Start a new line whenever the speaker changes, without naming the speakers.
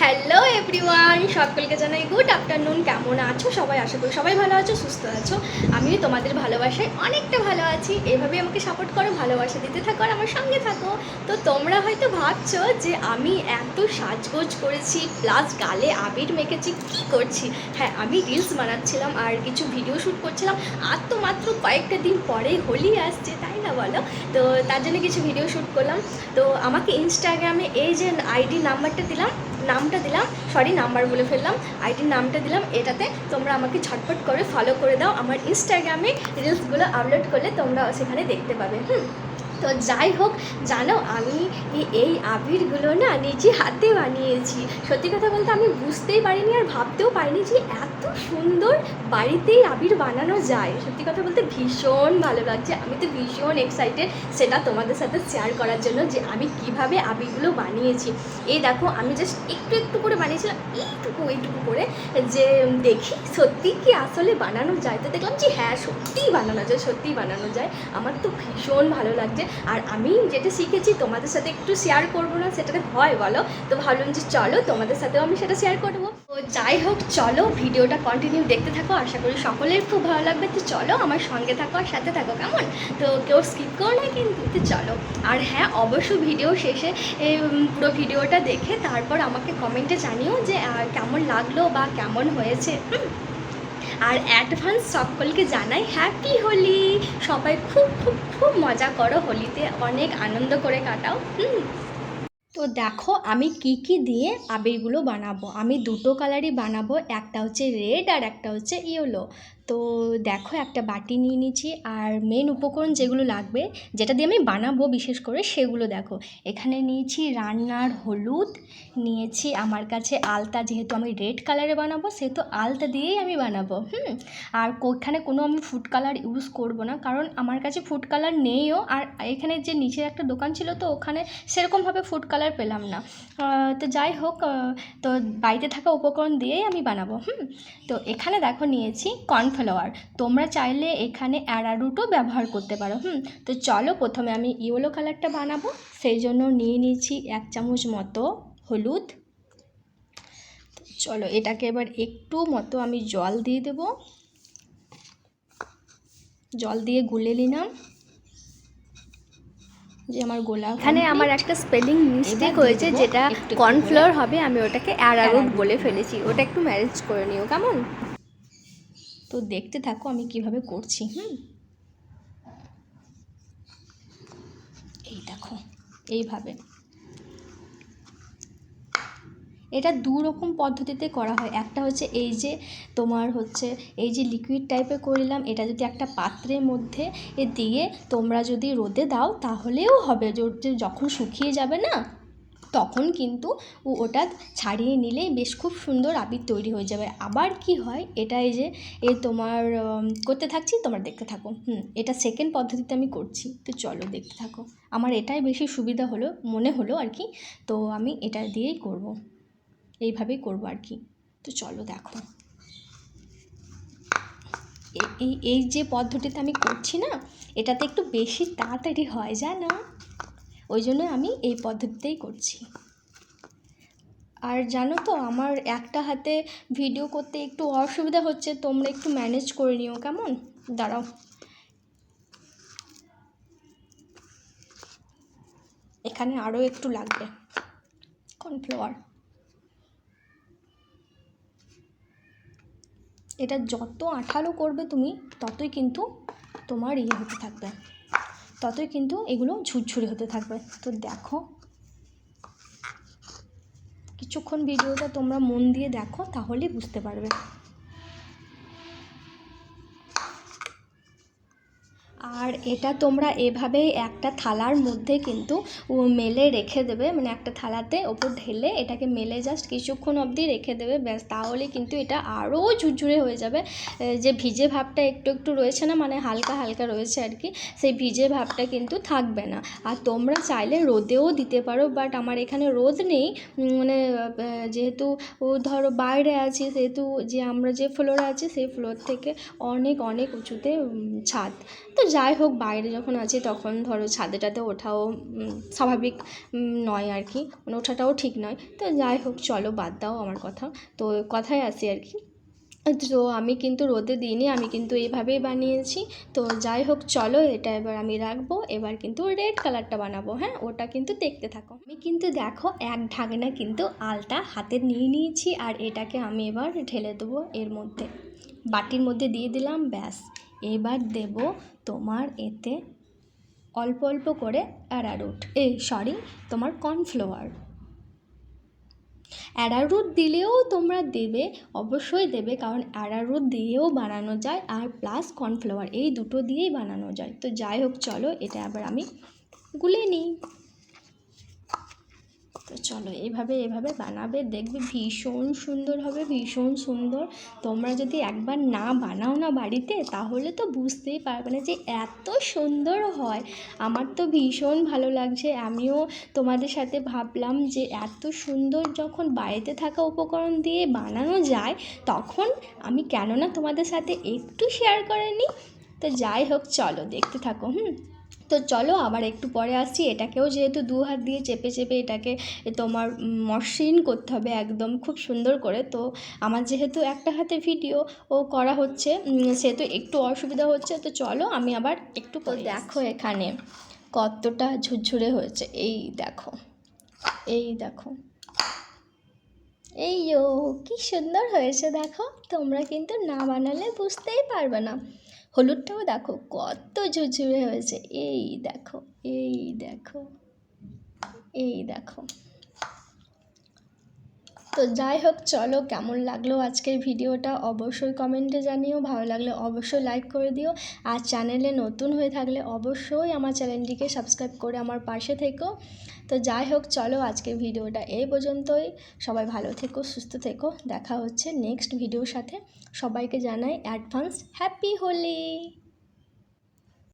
Hello everyone সকলকে জানাই good afternoon কেমন আছো? সবাই আশা করি সবাই ভালো আছো, সুস্থ আছো। আমিও তোমাদের ভালোবাসায় অনেকটা ভালো আছি। এভাবে আমাকে সাপোর্ট করো, ভালোবাসা দিতে থাকো আর আমার সঙ্গে থাকো। তো তোমরা হয়তো ভাবছ যে আমি এত সাজগোজ করেছি প্লাস গালে আবির মেখেছি, কি করছি? হ্যাঁ আমি রিলস বানাচ্ছিলাম আর কিছু ভিডিও শ্যুট করছিলাম। আর তো মাত্র কয়েকটা দিন পরেই হোলি আসছে, তাই না বলো? তো তার জন্য কিছু ভিডিও শ্যুট করলাম। তো আমাকে ইনস্টাগ্রামে এই যে আইডি নাম্বারটা দিলাম। নামটা দিলাম সরি নাম্বার বলে ফেললাম আইডির নামটা দিলাম, এটাতে তোমরা আমাকে ছটফট করে ফলো করে দাও, আমার ইনস্টাগ্রামে রিলসগুলো আপলোড করলে তোমরা সেখানে দেখতে পাবে, হুম। তো যাই হোক, জানো আমি এই আবিরগুলো না নিজে হাতে বানিয়েছি? সত্যি কথা বলতে আমি বুঝতেই পারিনি আর ভাবতেও পারিনি যে এত সুন্দর বাড়িতেই আবির বানানো যায়। সত্যি কথা বলতে ভীষণ ভালো লাগছে। আমি তো ভীষণ এক্সাইটেড সেটা তোমাদের সাথে শেয়ার করার জন্য যে আমি কীভাবে আবিরগুলো বানিয়েছি। এই দেখো, আমি জাস্ট একটু একটু করে বানিয়েছিলাম, এইটুকু এইটুকু করে যে দেখি সত্যি কি আসলে বানানো যায়। তো দেখলাম যে হ্যাঁ সত্যিই বানানো যায়, সত্যিই বানানো যায়। আমার তো ভীষণ ভালো লাগছে। আর আমি যেটা শিখেছি তোমাদের সাথে একটু শেয়ার করব না, সেটাতে হয় বলো। তো ভাবলাম যে চলো তোমাদের সাথেও আমি সেটা শেয়ার করব। তো যাই হোক, চলো, ভিডিওটা কন্টিনিউ দেখতে থাকো। আশা করি সকলের খুব ভালো লাগবে। তো চলো, আমার সঙ্গে থাকো আর সাথে থাকো, কেমন? তো কেউ স্কিপ করো না কিন্তু, তো চলো। আর হ্যাঁ অবশ্যই ভিডিও শেষে পুরো ভিডিওটা দেখে তারপর আমাকে কমেন্টে জানিও যে কেমন লাগল বা কেমন হয়েছে। আর অ্যাডভান্স সকলকে জানাই হ্যাপি হোলি! সবাই খুব খুব খুব মজা করো হোলিতে। অনেক আনন্দ করে কাটাও, হুম? তো দেখো আমি কি কি দিয়ে আবিরগুলো বানাবো? আমি দুটো কালারই বানাবো, একটা হচ্ছে রেড আর একটা হচ্ছে ইয়েলো তো দেখো একটা বাটি নিয়ে নিচ্ছি আর মেন উপকরণ যেগুলো লাগবে, যেটা দিয়ে আমি বানাবো বিশেষ করে সেগুলো দেখো। এখানে নিয়েছি রান্নার হলুদ, নিয়েছি আমার কাছে আলতা, যেহেতু আমি রেড কালারে বানাবো, সেহেতু আলতা দিয়েই আমি বানাবো, হুম? আর ওখানে কোনো আমি ফুড কালার ইউজ করব না, কারণ আমার কাছে ফুড কালার নেইও। আর এখানে যে নিচের একটা দোকান ছিল, তো ওখানে সেরকমভাবে ফুড কালার পেলাম না। তো যাই হোক তো বাড়িতে থাকা উপকরণ দিয়েই আমি বানাবো, হুম? তো এখানে দেখো নিয়েছি কর্নফ্লাওয়ার তোমরা চাইলে এখানে অ্যারারুটও ব্যবহার করতে পারো হুম? তো চলো প্রথমে আমি ইয়েলো কালারটা বানাবো সেই জন্য নিয়ে নিয়েছি এক চামচ মতো হলুদ। চলো এটাকে এবার একটু মতো আমি জল দিয়ে দেব। জল দিয়ে গুলে নিলাম। যে আমার গোলা এখানে আমার একটা স্পেলিং মিস্টেক হয়েছে যেটা কর্নফ্লাওয়ার হবে আমি ওটাকে অ্যারারুট
অ্যারারুট।
বলে ফেলেছি ওটা একটু ম্যানেজ করে নিও কেমন? তো দেখতে থাকো আমি কীভাবে করছি, হুম? এই দেখো, এইভাবে। এটা দু রকম পদ্ধতিতে করা হয়। একটা হচ্ছে এই যে তোমার হচ্ছে এই যে লিকুইড টাইপের করলাম এটা যদি একটা পাত্রের মধ্যে এ দিয়ে তোমরা যদি রোদে দাও, তাহলেও হবে। যখন শুকিয়ে যাবে না তখন কিন্তু ওটা ছাড়িয়ে নিলেই বেশ খুব সুন্দর আবির তৈরি হয়ে যাবে। আবার কি হয়? এটা এই যে এ তোমার করতে থাকছি, তোমরা দেখতে থাকো। হুম, এটা সেকেন্ড পদ্ধতিতে আমি করছি। তো চলো দেখতে থাকো। আমার এটাই বেশি সুবিধা হলো, মনে হলো আর কি। তো আমি এটা দিয়েই করব। এইভাবেই করব আর কি। তো চলো দেখো। এই এই যে পদ্ধতিতে আমি করছি না, এটাতে একটু বেশি তাড়াতাড়ি হয়, জানো? ওই জন্য আমি এই পদ্ধতিতেই করছি। আর জানো তো, আমার একটা হাতে ভিডিও করতে একটু অসুবিধা হচ্ছে, তোমরা একটু ম্যানেজ করে নিও, কেমন? দাঁড়াও। এখানে আরও একটু লাগবে। কর্নফ্লাওয়ার এটা যত আঠালো করবে তুমি, ততই কিন্তু তোমার ইয়ে হতে থাকবে। ততই কিন্তু এগুলো ঝুরঝুরে হতে থাকবে। তো দেখো। কিছুক্ষণ ভিডিওটা তোমরা মন দিয়ে দেখো, তাহলেই বুঝতে পারবে। এটা তোমরা এভাবেই একটা থালার মধ্যে কিন্তু মেলে রেখে দেবে। মানে একটা থালাতে ওপর ঢেলে এটাকে মেলে জাস্ট কিছুক্ষণ অবধি রেখে দেবে। ব্যাস, তাহলে কিন্তু এটা আরও ঝুরঝুরে হয়ে যাবে। যে ভিজে ভাবটা একটু একটু রয়েছে না মানে হালকা হালকা রয়েছে আর কি, সেই ভিজে ভাবটা কিন্তু থাকবে না। আর তোমরা চাইলে রোদেও দিতে পারো বাট আমার এখানে রোদ নেই। মানে যেহেতু ধরো বাইরে আছি, সেহেতু যে আমরা যে ফ্লোরে আছি, সেই ফ্লোর থেকে অনেক অনেক উঁচুতে ছাদ। তো যাই হোক বাইরে যখন আছি তখন ধরো ছাদে টাদে ওঠাও স্বাভাবিক নয় আর কি। মানে ওঠাটাও ঠিক নয়। তো যাই হোক, চলো বাদ দাও আমার কথা। তো কথায় আসি আর কি। তো আমি কিন্তু রোদে দিইনি, আমি কিন্তু এইভাবেই বানিয়েছি। তো যাই হোক, চলো এটা এবার আমি রাখব। এবার কিন্তু রেড কালারটা বানাবো হ্যাঁ? ওটা কিন্তু দেখতে থাকো। আমি কিন্তু দেখো, এক ঢাকনা কিন্তু আলটা হাতে নিয়ে নিয়েছি আর এটাকে আমি এবার ঢেলে দেবো এর মধ্যে। বাটির মধ্যে দিয়ে দিলাম, ব্যাস। এবার দেব তোমার এতে অল্প অল্প করে অ্যারারুট। এই সরি তোমার কর্নফ্লাওয়ার। অ্যারারুট দিলেও তোমরা দেবে, অবশ্যই দেবে, কারণ অ্যারারুট দিয়েও বানানো যায় আর প্লাস কর্নফ্লাওয়ার, এই দুটো দিয়েই বানানো যায়। তো যাই হোক, চলো এটা আবার আমি গুলে নিই। তো চলো এভাবে এভাবে বানাবে, দেখবে ভীষণ সুন্দর হবে, ভীষণ সুন্দর। তোমরা যদি একবার না বানাও না বাড়িতে, তাহলে তো বুঝতেই পারবে না যে এত সুন্দর হয়। আমার তো ভীষণ ভালো লাগছে। আমিও তোমাদের সাথে ভাবলাম যে এত সুন্দর যখন বাড়িতে থাকা উপকরণ দিয়ে বানানো যায়, তখন আমি কেন না তোমাদের সাথে একটু শেয়ার করে নিই। তো যাই হোক, চলো দেখতে থাকো, হুম? তো চলো আবার একটু পরে আসছি। এটাকেও যেহেতু দু হাত দিয়ে চেপে চেপে এটাকে তোমার মসৃণ করতে হবে একদম খুব সুন্দর করে। তো আমার যেহেতু একটা হাতে ভিডিও ও করা হচ্ছে সেহেতু একটু অসুবিধা হচ্ছে। তো চলো আমি আবার একটু দেখো এখানে কতটা ঝুরঝুরে হয়েছে। এই দেখো এই দেখো। এই ও কি সুন্দর হয়েছে দেখো। তোমরা কিন্তু না বানালে বুঝতেই পারবে না। হলুদটাও দেখো কত ঝুরঝুরে হয়েছে। এই দেখো এই দেখো এই দেখো। তো যাই হোক, চলো কেমন লাগল আজকের ভিডিওটা অবশ্যই কমেন্টে জানিও। ভালো লাগলে অবশ্যই লাইক করে দিও। আর চ্যানেলে নতুন হয়ে থাকলে অবশ্যই আমার চ্যানেলটিকে সাবস্ক্রাইব করে আমার পাশে থেকো। তো যাই হোক, চলো আজকের ভিডিওটা এই পর্যন্তই। সবাই ভালো থেকো, সুস্থ থেকো। দেখা হচ্ছে নেক্সট ভিডিওর সাথে। সবাইকে জানাই অ্যাডভান্স হ্যাপি হোলি!